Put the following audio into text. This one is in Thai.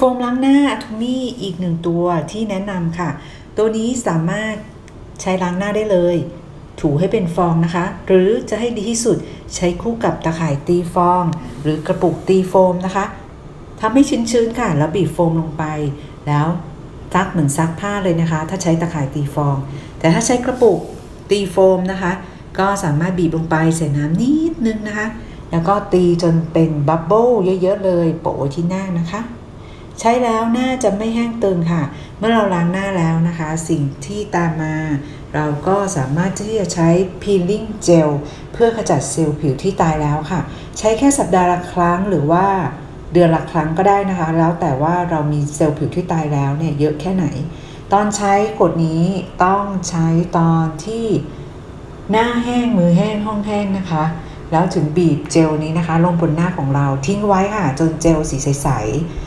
โฟมล้างหน้าอะ o มี่อีกหนึ่งตัวที่แนะนำค่ะ ตัวนี้สามารถใช้ล้างหน้าได้เลย ถูให้เป็นฟองนะคะ หรือจะให้ดีที่สุดใช้คู่กับตะข่ายตีฟอง หรือกระปุกตีโฟมนะคะทำให้ชื้นๆค่ะ แล้วบีบโฟมลงไป แล้วซักเหมือนซักผ้าเลยนะคะ ถ้าใช้ตะข่ายตีฟอง แต่ถ้าใช้กระปุกตีโฟมนะคะ ก็สามารถบีบลงไปใส่น้ำนิดนึงนะคะ แล้วก็ตีจนเป็นบับเบิ้ลเยอะๆเลย โปะที่หน้านะคะ ใช้แล้วหน้าจะไม่แห้งตึงค่ะ เมื่อเราล้างหน้าแล้วนะคะ สิ่งที่ตามมา เราก็สามารถที่จะใช้ peeling gel เพื่อขจัดเซลล์ผิวที่ตายแล้วค่ะ ใช้แค่สัปดาห์ละครั้งหรือว่าเดือนละครั้งก็ได้นะคะ แล้วแต่ว่าเรามีเซลล์ผิวที่ตายแล้วเนี่ยเยอะแค่ไหน ตอนใช้กฎนี้ต้องใช้ตอนที่หน้าแห้งมือแห้งห้องแห้งนะคะ แล้วถึงบีบเจลนี้นะคะ ลงบนหน้าของเราทิ้งไว้ค่ะ จนเจลสีใส